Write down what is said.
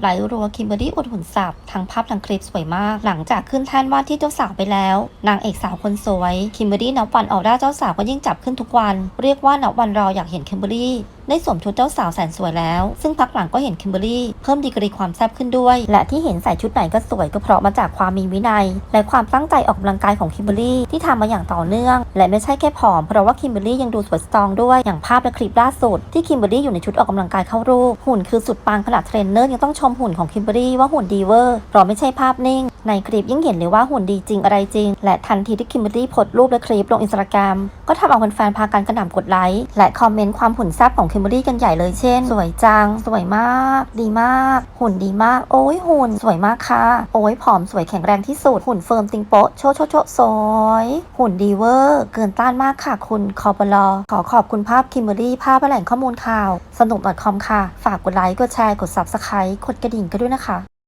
ไลค์รัวคิมเบอรี่อดหุ่นสับทั้งภาพทั้งคลิปสวยมาก หลังจากขึ้นแท่นว่าที่เจ้าสาวไปแล้ว นางเอกสาวคนสวยคิมเบอรี่นับวันออร่าเจ้าสาวก็ยิ่งจับขึ้นทุกวัน เรียกว่านับวันรออยากเห็นคิมเบอรี่ ได้สวมชุดเจ้าสาวแสนสวยแล้ว ซึ่งพักหลังก็เห็นคิมเบอรี่เพิ่มดีกรีความแซ่บขึ้นด้วย และที่เห็นใส่ชุดไหนก็สวยก็เพราะมาจากความมีวินัย และความตั้งใจออกกำลังกายของคิมเบอรี่ที่ทำมาอย่างต่อเนื่อง และไม่ใช่แค่ผอมเพราะว่าคิมเบอรี่ยังดูสวยสตรองด้วยอย่างภาพและคลิปล่าสุดที่คิมเบอรี่อยู่ในชุดออกกำลังกายเข้ารูปหุ่นคือสุดปังขนาดเทรนเนอร์ยังต้องชมหุ่นของคิมเบอรี่ว่าหุ่นดีเวอร์เพราะไม่ใช่ภาพนิ่ง ในคลิปยิ่งเห็นเลยว่าหุ่นดีจริงอะไรจริง และทันทีที่คิมเบอรี่โพสต์รูปและคลิปลงอินสตาแกรมก็ทำเอาแฟนๆพากันกระหน่ำกดไลค์และคอมเมนต์ความหุ่นแซ่บของคิมเบอรี่กันใหญ่เลยเช่น สวยจัง สวยมาก ดีมาก หุ่นดีมาก โอ้ยหุ่น สวยมากค่ะ โอ้ยผอมสวยแข็งแรงที่สุด หุ่นเฟิร์มติงโป๊ะโชะโชะโชะสวยหุ่นดีเวอร์เกินต้านมากค่ะ คุณคอปลอขอขอบคุณภาพคิมเบอรี่ภาพแหล่งข้อมูลข่าว สนุก .com ค่ะ ฝากกดไลค์กดแชร์กดซับสไครต์กดกระดิ่งกันด้วยนะคะ